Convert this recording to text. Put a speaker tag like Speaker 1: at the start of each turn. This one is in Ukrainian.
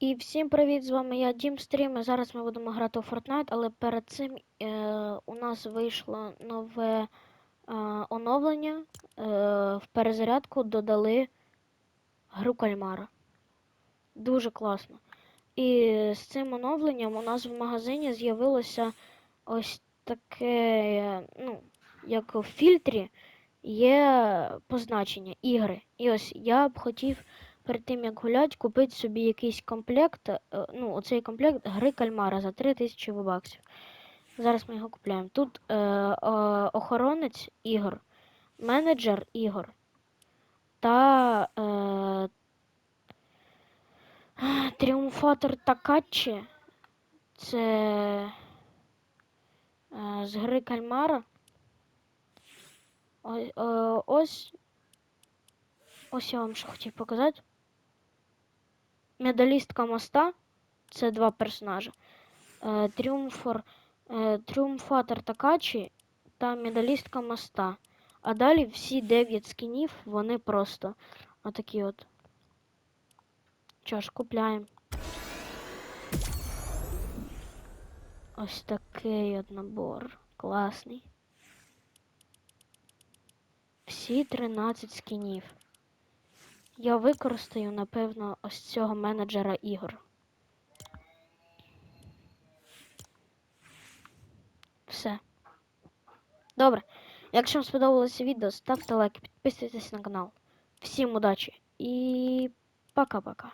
Speaker 1: І всім привіт! З вами я Дім Стрім. Зараз ми будемо грати у Fortnite, але перед цим е, у нас вийшло нове е, оновлення. Е, в перезарядку додали гру кальмара. Дуже класно. І з цим оновленням у нас в магазині з'явилося ось таке, ну, як в фільтрі є позначення ігри. І ось я б хотів перед тим як гулять, купити собі якийсь комплект, е, ну, оцей комплект гри кальмара за 3000 баксів. Зараз ми його купляємо. Тут е, е, охоронець ігор, менеджер ігор та е, тріумфатор Такачі. Це е, з гри кальмара. Ось, е, ось, ось я вам що хотів показати. Медалістка моста. Це два персонажі. Е, Тріумфор, е, Тріумфатор Такачі та медалістка моста. А далі всі 9 скінів, вони просто отакі от. Що ж, купляємо. Ось такий от набор. Класний. Всі 13 скінів. Я використаю, напевно, ось цього менеджера ігор. Все. Добре. Якщо вам сподобалося відео, ставте лайк, підписуйтесь на канал. Всім удачі і пока-пока.